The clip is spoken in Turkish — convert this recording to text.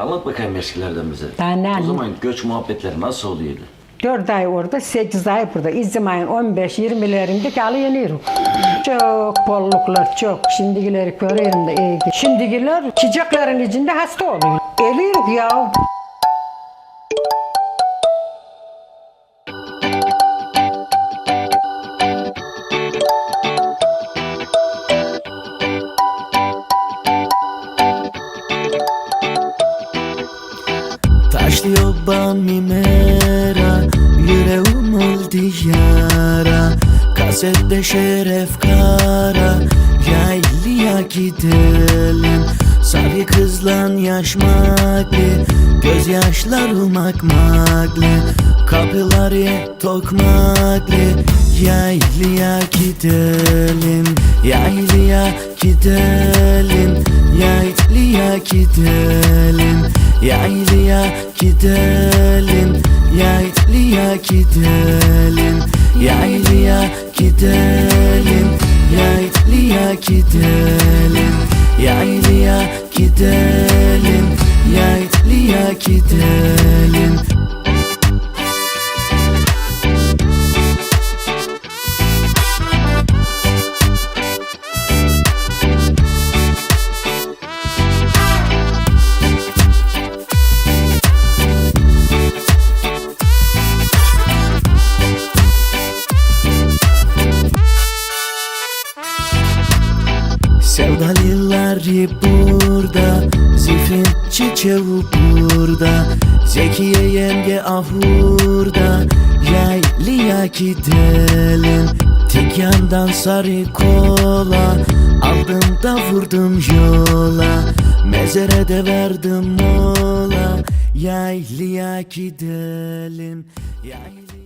Anlat bakayım eskilerden bize. Daha ne O zaman göç muhabbetleri nasıl oluyordu? 4 ay orada, 8 ay burada. İzim ayın 15-20'lerinde kalı yeniyorum. Çok bolluklar, çok. Şimdikileri görüyorum da iyi. Şimdikiler çiçeklerin içinde hasta oluyor. Eliyoruz ya. Taşlı yoban mimera Yüreğim oldu yara. Kasette şeref kara Yaylıya gidelim. Sarı kızlan yaş makli Gözyaşlarım akmakli Kapıları tokmakli Yaylıya gidelim. Yaylıya gidelim Yaylıya gidelim Yaylıya gidelim Yaylıya gidelim. Yaylıya gidelim Yaylıya gidelim. Yaylıya gidelim Yaylıya gidelim Sevdalıları burada Zifin çiçeği burada. Zekiye yenge ahurda Yaylıya gidelim. Tek yandan sarı kola Aldım da vurdum yola. Mezere de verdim mola Yaylıya gidelim Yaylıya